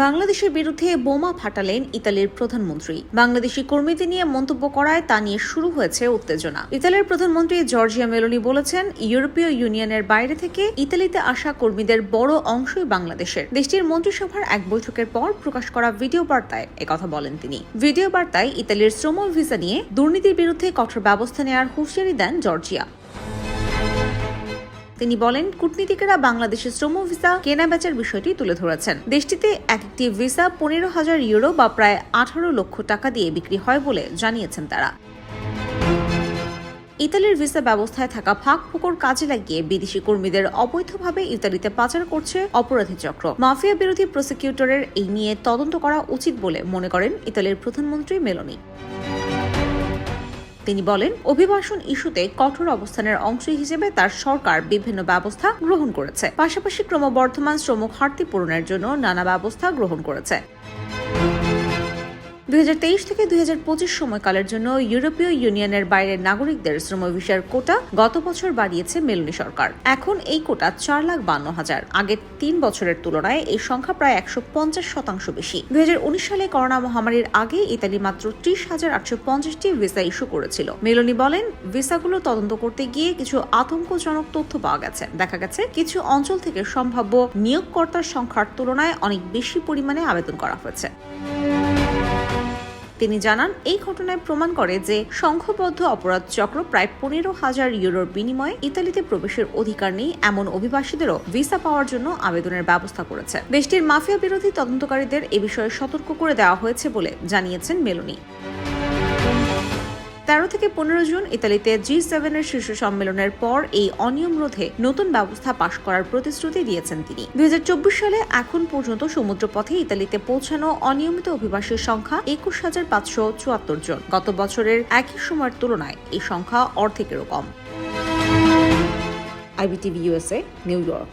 বাংলাদেশের বিরুদ্ধে বোমা ফাটালেন ইতালির প্রধানমন্ত্রী। বাংলাদেশি কর্মীদের নিয়ে মন্তব্য করায় তা নিয়ে শুরু হয়েছে উত্তেজনা। ইতালির প্রধানমন্ত্রী জর্জিয়া মেলোনি বলেছেন, ইউরোপীয় ইউনিয়নের বাইরে থেকে ইতালিতে আসা কর্মীদের বড় অংশই বাংলাদেশের। দেশটির মন্ত্রিসভার এক বৈঠকের পর প্রকাশ করা ভিডিও বার্তায় একথা বলেন তিনি। ভিডিও বার্তায় ইতালির শ্রম ভিসা নিয়ে দুর্নীতির বিরুদ্ধে কঠোর ব্যবস্থা নেওয়ার হুঁশিয়ারি দেন জর্জিয়া। তিনি বলেন, কূটনীতিকেরা বাংলাদেশের শ্রম ভিসা, কেনা বেচার বিষয়টি তুলে ধরেছেন। দেশটিতে এক একটি ভিসা পনেরো হাজার ইউরো বা প্রায় আঠারো লক্ষ টাকা দিয়ে বিক্রি হয় বলে জানিয়েছেন তারা। ইতালির ভিসা ব্যবস্থায় থাকা ফাঁক ফোকর কাজে লাগিয়ে বিদেশি কর্মীদের অবৈধভাবে ইতালিতে পাচার করছে অপরাধী চক্র। মাফিয়া বিরোধী প্রসিকিউটরের এই নিয়ে তদন্ত করা উচিত বলে মনে করেন ইতালির প্রধানমন্ত্রী মেলোনি। তিনি বলেন, অভিবাসন ইস্যুতে কঠোর অবস্থানের অংশ হিসেবে তার সরকার বিভিন্ন ব্যবস্থা গ্রহণ করেছে। পাশাপাশি ক্রমবর্ধমান শ্রমিক ঘাটতি পূরণের জন্য নানা ব্যবস্থা গ্রহণ করেছে। দুই হাজার তেইশ থেকে দুই হাজার পঁচিশ সময়কালের জন্য ইউরোপীয় ইউনিয়নের বাইরের নাগরিকদের শ্রম ভিসার কোটা গত বছর বাড়িয়েছে মেলনি সরকার। এখন এই কোটা চার লাখ বান্ন হাজার। আগের তিন বছরের তুলনায় এই সংখ্যা প্রায় একশো পঞ্চাশ শতাংশ বেশি। দুই হাজার উনিশ সালে করোনা মহামারীর আগে ইতালি মাত্র ত্রিশ হাজার আটশো পঞ্চাশটি ভিসা ইস্যু করেছিল। মেলোনি বলেন, ভিসাগুলো তদন্ত করতে গিয়ে কিছু আতঙ্কজনক তথ্য পাওয়া গেছে। দেখা গেছে, কিছু অঞ্চল থেকে সম্ভাব্য নিয়োগকর্তার সংখ্যার তুলনায় অনেক বেশি পরিমাণে আবেদন করা হয়েছে। তিনি জানান, এই ঘটনায় প্রমাণ করে যে সংঘবদ্ধ অপরাধ চক্র প্রায় পনেরো হাজার ইউরোর বিনিময়ে ইতালিতে প্রবেশের অধিকার নেই এমন অভিবাসীদেরও ভিসা পাওয়ার জন্য আবেদনের ব্যবস্থা করেছে। দেশটির মাফিয়া বিরোধী তদন্তকারীদের এ বিষয়ে সতর্ক করে দেওয়া হয়েছে বলে জানিয়েছেন মেলোনি। তেরো থেকে পনেরো জুন ইতালিতে জি সেভেনের শীর্ষ সম্মেলনের পর এই অনিয়ম রোধে নতুন ব্যবস্থা পাশ করার প্রতিশ্রুতি দিয়েছেন তিনি। দুই সালে এখন পর্যন্ত সমুদ্রপথে ইতালিতে পৌঁছানো অনিয়মিত অভিবাসীর সংখ্যা একুশ হাজার পাঁচশো চুয়াত্তর জন। গত বছরের একই সময়ের তুলনায় এই সংখ্যা অর্ধেকেরও কম। IBTV USA New York.